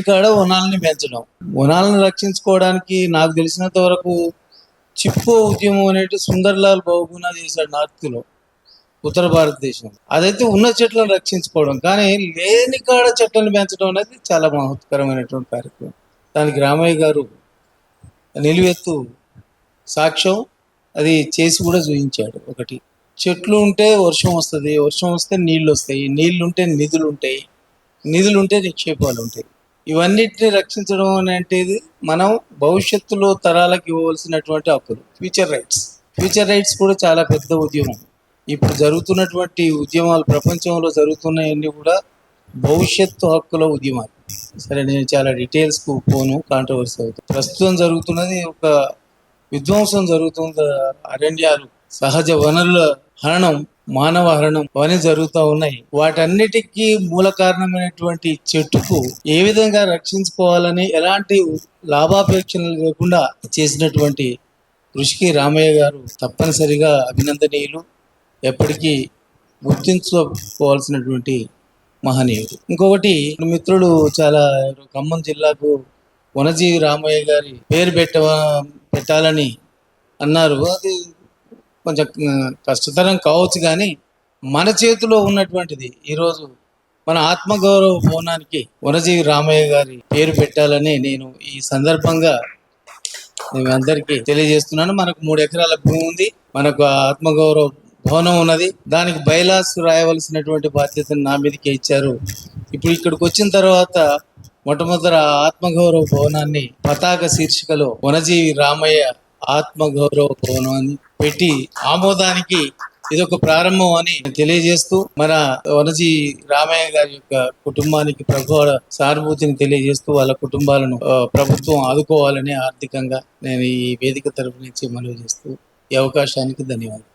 ఇక్కడ వనాలని పెంచడం. వనాలను రక్షించుకోవడానికి నాకు తెలిసినంత వరకు చిప్పు ఉద్యమం అనేది సుందర్లాల్ బహుగుణ చేశాడు నార్త్లో ఉత్తర భారతదేశం అదైతే ఉన్న చెట్లను రక్షించుకోవడం. కానీ లేని కాడ చెట్లను పెంచడం అనేది చాలా మహత్కరమైనటువంటి కార్యక్రమం. దానికి రామయ్య గారు నిలువెత్తు సాక్ష్యం అది చేసి కూడా చూపించాడు. ఒకటి చెట్లు ఉంటే వర్షం వస్తుంది వర్షం వస్తే నీళ్ళు వస్తాయి నీళ్ళు ఉంటే నిధులు ఉంటాయి నిధులు ఉంటే నిక్షేపాలు ఉంటాయి. ఇవన్నిటిని రక్షించడం అనేది మనం భవిష్యత్తులో తరాలకు ఇవ్వవలసినటువంటి హక్కులు. ఫ్యూచర్ రైట్స్ ఫ్యూచర్ రైట్స్ కూడా చాలా పెద్ద ఉద్యమం. ఇప్పుడు జరుగుతున్నటువంటి ఉద్యమాలు ప్రపంచంలో జరుగుతున్నాయన్నీ కూడా భవిష్యత్తు హక్కుల ఉద్యమాలు. సరే నేను చాలా డీటెయిల్స్కు పోను కాంట్రవర్సీ అవుతుంది. ప్రస్తుతం జరుగుతున్నది ఒక విధ్వంసం జరుగుతుంది. అరణ్యాలు సహజ వనరుల హరణం మానవ హరణం అవన్నీ జరుగుతూ ఉన్నాయి. వాటన్నిటికీ మూల కారణమైనటువంటి చెట్టుకు ఏ విధంగా రక్షించుకోవాలని ఎలాంటి లాభాపేక్షలు లేకుండా చేసినటువంటి కృషికి రామయ్య గారు తప్పనిసరిగా అభినందనీయులు. ఎప్పటికీ గుర్తించుకోవాల్సినటువంటి మహనీయుడు. ఇంకొకటి మిత్రుడు చాలా ఖమ్మం జిల్లాకు వనజీవి రామయ్య గారి పేరు పెట్ట పెట్టాలని అన్నారు. అది కొంచెం కష్టతరం కావచ్చు కానీ మన చేతిలో ఉన్నటువంటిది ఈరోజు మన ఆత్మగౌరవ భవనానికి వనజీవి రామయ్య గారి పేరు పెట్టాలని నేను ఈ సందర్భంగా నేను అందరికీ తెలియజేస్తున్నాను. మనకు మూడు ఎకరాల భూమి ఉంది. మనకు ఆ ఆత్మగౌరవ భవనం ఉన్నది. దానికి బైలాస్ రాయవలసినటువంటి బాధ్యతను నా మీదకి ఇచ్చారు. ఇప్పుడు ఇక్కడికి వచ్చిన తర్వాత మొట్టమొదట ఆత్మగౌరవ భవనాన్ని పతాక శీర్షికలో వనజీవి రామయ్య ఆత్మగౌరవ భవనం అని పెట్టి ఆమోదానికి ఇది ఒక ప్రారంభం అని తెలియజేస్తూ మన వనజీ రామయ్య గారి యొక్క కుటుంబానికి ప్రభు సానుభూతిని తెలియజేస్తూ వాళ్ళ కుటుంబాలను ప్రభుత్వం ఆదుకోవాలని ఆర్థికంగా నేను ఈ వేదిక తరపు నుంచి మనవి చేస్తూ ఈ అవకాశానికి ధన్యవాదాలు.